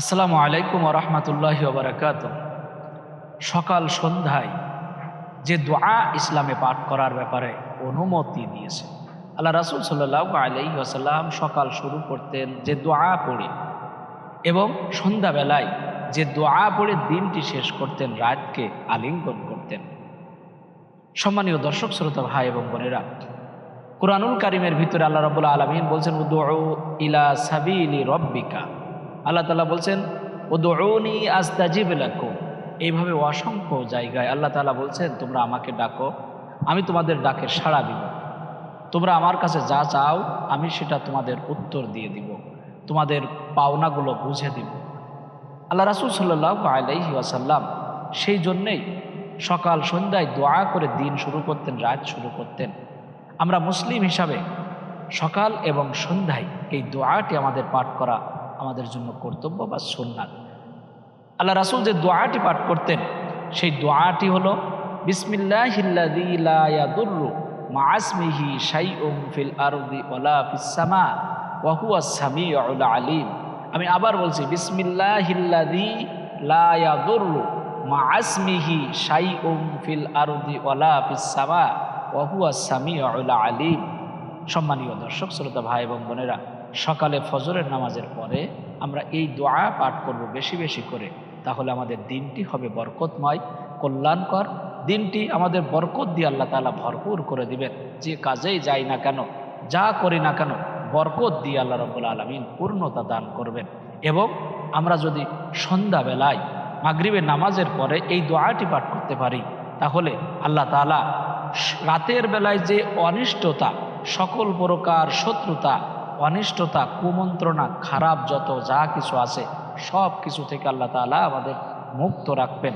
আসসালামু আলাইকুম রহমতুল্লাহ বারাকাত সকাল সন্ধ্যায় যে দোয়া ইসলামে পাঠ করার ব্যাপারে অনুমতি দিয়েছে, আল্লাহ রাসুল সাল্লাহ আলাই আসাল্লাম সকাল শুরু করতেন যে দোয়া পড়ে এবং সন্ধ্যাবেলায় যে দোয়া পড়ে দিনটি শেষ করতেন, রাতকে আলিঙ্গন করতেন। সম্মানীয় দর্শক, শ্রোতা, ভাই এবং বোনেরা, কোরআনুল কারিমের ভিতরে আল্লাহ রবুল্লা আলমিন বলছেন ইলা সাবিলি রব্বিকা। আল্লাহ তালা বলছেন ও দৌড়নি আস্তাজিব লাকুম। এইভাবে অসংখ্য জায়গায় আল্লাহ তালা বলছেন, তোমরা আমাকে ডাকো, আমি তোমাদের ডাকে সাড়া দিব। তোমরা আমার কাছে যা চাও, আমি সেটা তোমাদের উত্তর দিয়ে দিব। তোমাদের পাওনাগুলো বুঝে দিব। আল্লাহ রাসুল সাল্লাহ আলাইহি আসাল্লাম সেই জন্যেই সকাল সন্ধ্যায় দোয়া করে দিন শুরু করতেন, রাত শুরু করতেন। আমরা মুসলিম হিসাবে সকাল এবং সন্ধ্যায় এই দোয়াটি আমাদের পাঠ করা আমাদের জন্য কর্তব্য বা সুন্নাত। আল্লাহ রাসুল যে দোয়াটি পাঠ করতেন, সেই দোয়াটি হলো শাই ওম ফিল ওলা আলিম। আমি আবার বলছি বিসমিল্লাহিল্লাদি লায়াদুর্রু মাসমিহি শাই ওম ফিল ওলা আলিম। সম্মানীয় দর্শক, শ্রোতা ভাই এবং বোনেরা সকালে ফজরের নামাজের পরে আমরা এই দোয়া পাঠ করব বেশি বেশি করে, তাহলে আমাদের দিনটি হবে বরকতময়, কল্যাণকর। দিনটি আমাদের বরকত দিয়ে আল্লাহ তালা ভরপুর করে দিবেন। যে কাজেই যাই না কেন, যা করি না কেন, বরকত দিয়ে আল্লাহ রব্বুল আলমিন পূর্ণতা দান করবেন। এবং আমরা যদি সন্ধ্যাবেলায় মাগরিবের নামাজের পরে এই দোয়াটি পাঠ করতে পারি, তাহলে আল্লাহ তালা রাতের বেলায় যে অনিষ্টতা, সকল প্রকার শত্রুতা অনিষ্টতা, কুমন্ত্রণা, খারাপ যত যা কিছু আছে, সব কিছু থেকে আল্লাহ তালা আমাদের মুক্ত রাখবেন।